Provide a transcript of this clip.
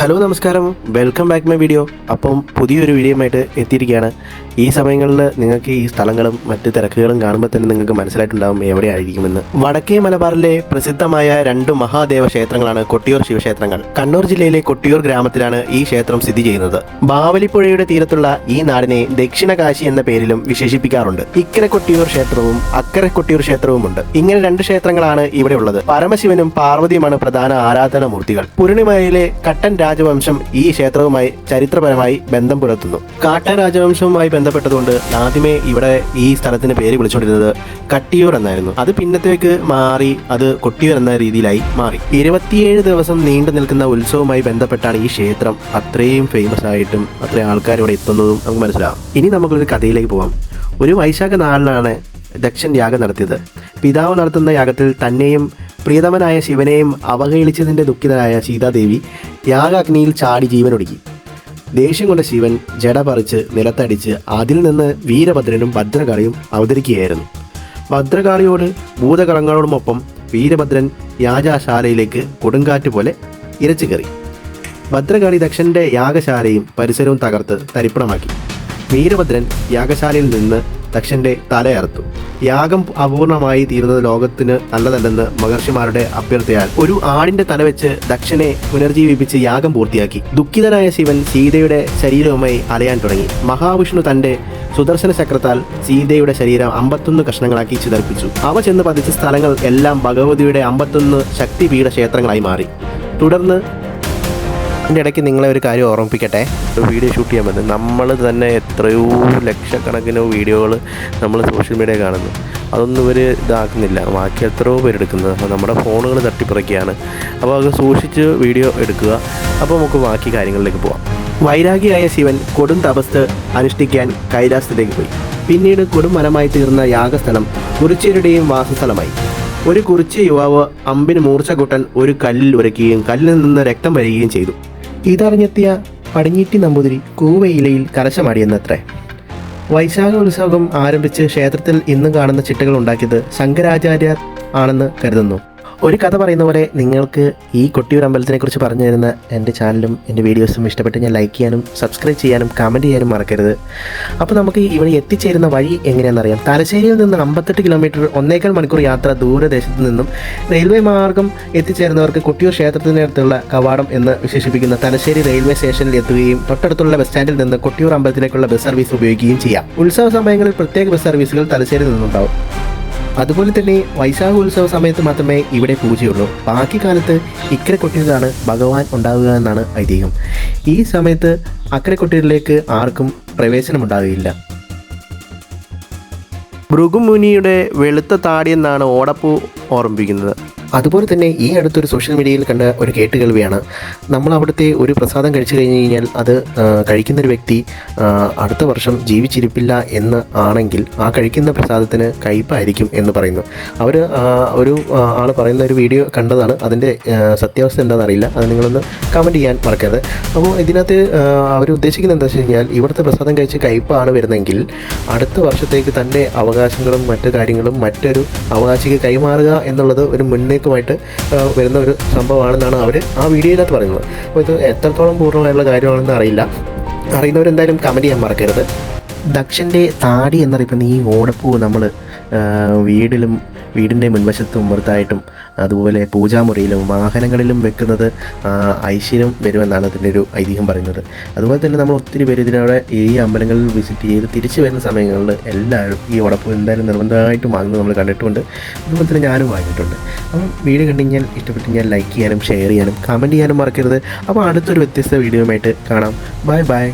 Hello നമസ്കാരം. Welcome back my video അപ്പം പുതിയൊരു വീഡിയോയുമായിട്ട് എത്തിയിരിക്കുകയാണ്. ഈ സമയങ്ങളിൽ നിങ്ങൾക്ക് ഈ സ്ഥലങ്ങളും മറ്റ് തിരക്കുകളും കാണുമ്പോൾ തന്നെ നിങ്ങൾക്ക് മനസ്സിലായിട്ടുണ്ടാവും എവിടെയായിരിക്കുമെന്ന്. വടക്കേ മലബാറിലെ പ്രസിദ്ധമായ രണ്ട് മഹാദേവ ക്ഷേത്രങ്ങളാണ് കൊട്ടിയൂർ ശിവക്ഷേത്രങ്ങൾ. കണ്ണൂർ ജില്ലയിലെ കൊട്ടിയൂർ ഗ്രാമത്തിലാണ് ഈ ക്ഷേത്രം സ്ഥിതി ചെയ്യുന്നത്. ബാവലിപ്പുഴയുടെ തീരത്തുള്ള ഈ നാടിനെ ദക്ഷിണ കാശി എന്ന പേരിലും വിശേഷിപ്പിക്കാറുണ്ട്. ഇക്കരെ കൊട്ടിയൂർ ക്ഷേത്രവും അക്കരെ കൊട്ടിയൂർ ക്ഷേത്രവുമുണ്ട്. ഇങ്ങനെ രണ്ട് ക്ഷേത്രങ്ങളാണ് ഇവിടെ ഉള്ളത്. പരമശിവനും പാർവതിയുമാണ് പ്രധാന ആരാധന മൂർത്തികൾ പൂർണിമയിലെ കട്ടൻ രാജവംശം ഈ ക്ഷേത്രവുമായി ചരിത്രപരമായി ബന്ധം പുലർത്തുന്നു. കാട്ടൻ രാജവംശവുമായി ബന്ധപ്പെട്ടതുകൊണ്ട് ആദ്യമേ ഇവിടെ ഈ സ്ഥലത്തിന് പേര് വിളിച്ചുകൊണ്ടിരുന്നത് കട്ടിയൂർ എന്നായിരുന്നു. അത് പിന്നത്തേക്ക് മാറി അത് കൊട്ടിയൂർ എന്ന രീതിയിലായി മാറി. ഇരുപത്തിയേഴ് ദിവസം നീണ്ടു നിൽക്കുന്ന ഉത്സവവുമായി ബന്ധപ്പെട്ടാണ് ഈ ക്ഷേത്രം അത്രയും ഫേമസ് ആയിട്ടും അത്രയും ആൾക്കാർ ഇവിടെ എത്തുന്നതും നമുക്ക് മനസ്സിലാവും. ഇനി നമുക്കൊരു കഥയിലേക്ക് പോവാം. ഒരു വൈശാഖ നാളിലാണ് ദക്ഷൻ യാഗം നടത്തിയത്. പിതാവ് നടത്തുന്ന യാഗത്തിൽ തന്നെയും പ്രിയതമനായ ശിവനെയും അവഹേളിച്ചതിന്റെ ദുഃഖിതനായ സീതാദേവി യാഗാഗ്നിയിൽ ചാടി ജീവനൊടുക്കി. ദേഷ്യം കൊണ്ട ശിവൻ ജട പറിച്ച് നിലത്തടിച്ച് അതിൽ നിന്ന് വീരഭദ്രനും ഭദ്രകാളിയും അവതരിക്കുകയായിരുന്നു. ഭദ്രകാളിയോട് ഭൂതകളങ്ങളോടുമൊപ്പം വീരഭദ്രൻ യാജാശാലയിലേക്ക് കൊടുങ്കാറ്റ് പോലെ ഇരച്ചു കയറി. ഭദ്രകാളി ദക്ഷന്റെ യാഗശാലയും പരിസരവും തകർത്ത് തരിപ്പണമാക്കി. വീരഭദ്രൻ യാഗശാലയിൽ നിന്ന് ദക്ഷന്റെ തലയറുത്തു. യാഗം അപൂർണമായി തീരുന്നത് ലോകത്തിന് നല്ലതല്ലെന്ന് മഹർഷിമാരുടെ അഭ്യർത്ഥയാൽ ഒരു ആടിന്റെ തല വെച്ച് ദക്ഷനെ പുനർജീവിപ്പിച്ച് യാഗം പൂർത്തിയാക്കി. ദുഃഖിതനായ ശിവൻ സീതയുടെ ശരീരവുമായി അലയാൻ തുടങ്ങി. മഹാവിഷ്ണു തന്റെ സുദർശന ചക്രത്താൽ സീതയുടെ ശരീരം അമ്പത്തൊന്ന് കഷ്ണങ്ങളാക്കി ചിതർപ്പിച്ചു അവ ചെന്ന് പതിച്ച സ്ഥലങ്ങൾ എല്ലാം ഭഗവതിയുടെ അമ്പത്തൊന്ന് ശക്തിപീഠ ക്ഷേത്രങ്ങളായി മാറി. തുടർന്ന് ഇതിന്റെ ഇടയ്ക്ക് നിങ്ങളെ ഒരു കാര്യം ഓർമ്മിപ്പിക്കട്ടെ? വീഡിയോ ഷൂട്ട് ചെയ്യാൻ പറ്റും. നമ്മൾ തന്നെ എത്രയോ ലക്ഷക്കണക്കിന് വീഡിയോകൾ നമ്മൾ സോഷ്യൽ മീഡിയ കാണുന്നു. അതൊന്നും ഇവർ ഇതാക്കുന്നില്ല. ബാക്കി എത്രയോ പേരെടുക്കുന്നത് അപ്പോൾ നമ്മുടെ ഫോണുകൾ തട്ടിപ്പറിക്കുകയാണ്. അപ്പോൾ അത് സൂക്ഷിച്ച് വീഡിയോ എടുക്കുക. അപ്പോൾ നമുക്ക് ബാക്കി കാര്യങ്ങളിലേക്ക് പോവാം. വൈരാഗിയായ ശിവൻ കൊടും തപസ് അനുഷ്ഠിക്കാൻ കൈലാസത്തിലേക്ക് പോയി. പിന്നീട് കൊടും മരമായി തീർന്ന യാഗസ്ഥലം കുറിച്യരുടെയും വാസസ്ഥലമായി. ഒരു കുറിച്ച് യുവാവ് അമ്പിന് മൂർച്ച കൂട്ടൻ ഒരു കല്ലിൽ ഉരയ്ക്കുകയും കല്ലിൽ നിന്ന് രക്തം വരികയും ചെയ്തു. ഇതറിഞ്ഞെത്തിയ പടിഞ്ഞീറ്റി നമ്പൂതിരി കൂവയിലയിൽ കലശമാടിയെന്നത്രേ. വൈശാഖ ഉത്സവം ആരംഭിച്ച് ക്ഷേത്രത്തിൽ ഇന്നും കാണുന്ന ചിട്ടകൾ ഉണ്ടാക്കിയത് ശങ്കരാചാര്യർ ആണെന്ന് കരുതുന്നു. ഒരു കഥ പറയുന്ന പോലെ നിങ്ങൾക്ക് ഈ കൊട്ടിയൂർ അമ്പലത്തിനെ കുറിച്ച് പറഞ്ഞു തരുന്ന എന്റെ ചാനലും എന്റെ വീഡിയോസും ഇഷ്ടപ്പെട്ട് ഞാൻ ലൈക്ക് ചെയ്യാനും സബ്സ്ക്രൈബ് ചെയ്യാനും കമന്റ് ചെയ്യാനും മറക്കരുത്. അപ്പോൾ നമുക്ക് ഇവിടെ എത്തിച്ചേരുന്ന വഴി എങ്ങനെയാണെന്നറിയാം തലശ്ശേരിയിൽ നിന്ന് അമ്പത്തെട്ട് കിലോമീറ്റർ ഒന്നേക്കാൾ മണിക്കൂർ യാത്ര ദൂരദേശത്ത് നിന്നും റെയിൽവേ മാർഗം എത്തിച്ചേരുന്നവർക്ക് കൊട്ടിയൂർ ക്ഷേത്രത്തിനടുത്തുള്ള കവാടം എന്ന് വിശേഷിപ്പിക്കുന്ന തലശ്ശേരി റെയിൽവേ സ്റ്റേഷനിൽ എത്തുകയും തൊട്ടടുത്തുള്ള ബസ് സ്റ്റാൻഡിൽ നിന്ന് കൊട്ടിയൂർ അമ്പലത്തിലേക്കുള്ള ബസ് സർവീസ് ഉപയോഗിക്കുകയും ചെയ്യാം. ഉത്സവ സമയങ്ങളിൽ പ്രത്യേക ബസ് സർവീസുകൾ തലശ്ശേരിയിൽ നിന്നുണ്ടാവും. അതുപോലെ തന്നെ വൈശാഖ ഉത്സവ സമയത്ത് മാത്രമേ ഇവിടെ പൂജയുള്ളൂ. ബാക്കി കാലത്ത് ഇക്കരെ കൊട്ടിയതാണ് ഭഗവാൻ ഉണ്ടാവുക എന്നാണ് ഐതിഹ്യം. ഈ സമയത്ത് അക്കരെ കൊട്ടിയിലേക്ക് ആർക്കും പ്രവേശനമുണ്ടാകുകയില്ല ഭൃഗുമുനിയുടെ വെളുത്ത താടി എന്നാണ് ഓടപ്പൂ ഓർമ്മിപ്പിക്കുന്നത്. അതുപോലെ തന്നെ ഈ അടുത്തൊരു സോഷ്യൽ മീഡിയയിൽ കണ്ട ഒരു കേട്ടുകേൾവിയാണ് നമ്മൾ അവിടുത്തെ ഒരു പ്രസാദം കഴിച്ചു കഴിഞ്ഞ് കഴിഞ്ഞാൽ അത് കഴിക്കുന്ന ഒരു വ്യക്തി അടുത്ത വർഷം ജീവിച്ചിരിപ്പില്ല എന്ന് ആണെങ്കിൽ ആ കഴിക്കുന്ന പ്രസാദത്തിന് കയ്പായിരിക്കും എന്ന് പറയുന്നു. അവർ ഒരു ആൾ പറയുന്ന ഒരു വീഡിയോ കണ്ടതാണ്. അതിന്റെ സത്യാവസ്ഥ എന്താണെന്ന് അറിയില്ല. അത് നിങ്ങളൊന്ന് കമന്റ് ചെയ്യാൻ മറക്കരുത്. അപ്പോൾ ഇതിനകത്ത് അവർ ഉദ്ദേശിക്കുന്നത് എന്താ വെച്ച് കഴിഞ്ഞാൽ ഇവിടുത്തെ പ്രസാദം കഴിച്ച് കയ്പാണ് വരുന്നതെങ്കിൽ അടുത്ത വർഷത്തേക്ക് തന്റെ അവകാശങ്ങളും മറ്റു കാര്യങ്ങളും മറ്റൊരു അവകാശിക്ക് കൈമാറുക എന്നുള്ളത് ഒരു മുന്നേക്കമായിട്ട് ആ, വരുന്ന ഒരു സംഭവമാണെന്നാണ് അവർ ആ വീഡിയോയിനകത്ത് പറയുന്നത്. അപ്പോൾ ഇത് എത്രത്തോളം പൂർണമായുള്ള കാര്യമാണെന്ന് അറിയില്ല. അറിയുന്നവരെന്തായാലും കമന്റ് ചെയ്യാൻ മറക്കരുത്. ദക്ഷന്റെ താടി എന്നറിയപ്പെടുന്ന ഈ ഓടപ്പൂ നമ്മൾ വീടിലും വീടിന്റെ മുൻവശത്തും പുറത്തായിട്ടും അതുപോലെ പൂജാമുറിയിലും വാഹനങ്ങളിലും വെക്കുന്നത് ഐശ്വര്യം വരുമെന്നാണ് അതിന്റെ ഒരു ഐതിഹ്യം പറയുന്നത്. അതുപോലെ തന്നെ നമ്മൾ ഒത്തിരി പേര് ഇതിനവിടെ ഈ അമ്പലങ്ങളിൽ വിസിറ്റ് ചെയ്ത് തിരിച്ചു വരുന്ന സമയങ്ങളിൽ എല്ലാവരും ഈ ഉടപ്പ് എന്തായാലും നിർബന്ധമായിട്ടും വാങ്ങുന്നത് നമ്മൾ കണ്ടിട്ടുണ്ട്. അതുപോലെ തന്നെ ഞാനും വാങ്ങിയിട്ടുണ്ട്. അപ്പം വീഡിയോ കണ്ടു കഴിഞ്ഞാൽ കഴിഞ്ഞാൽ ലൈക്ക് ചെയ്യാനും ഷെയർ ചെയ്യാനും കമന്റ് ചെയ്യാനും മറക്കരുത്. അപ്പോൾ അടുത്തൊരു വ്യത്യസ്ത വീഡിയോയുമായിട്ട് കാണാം. Bye bye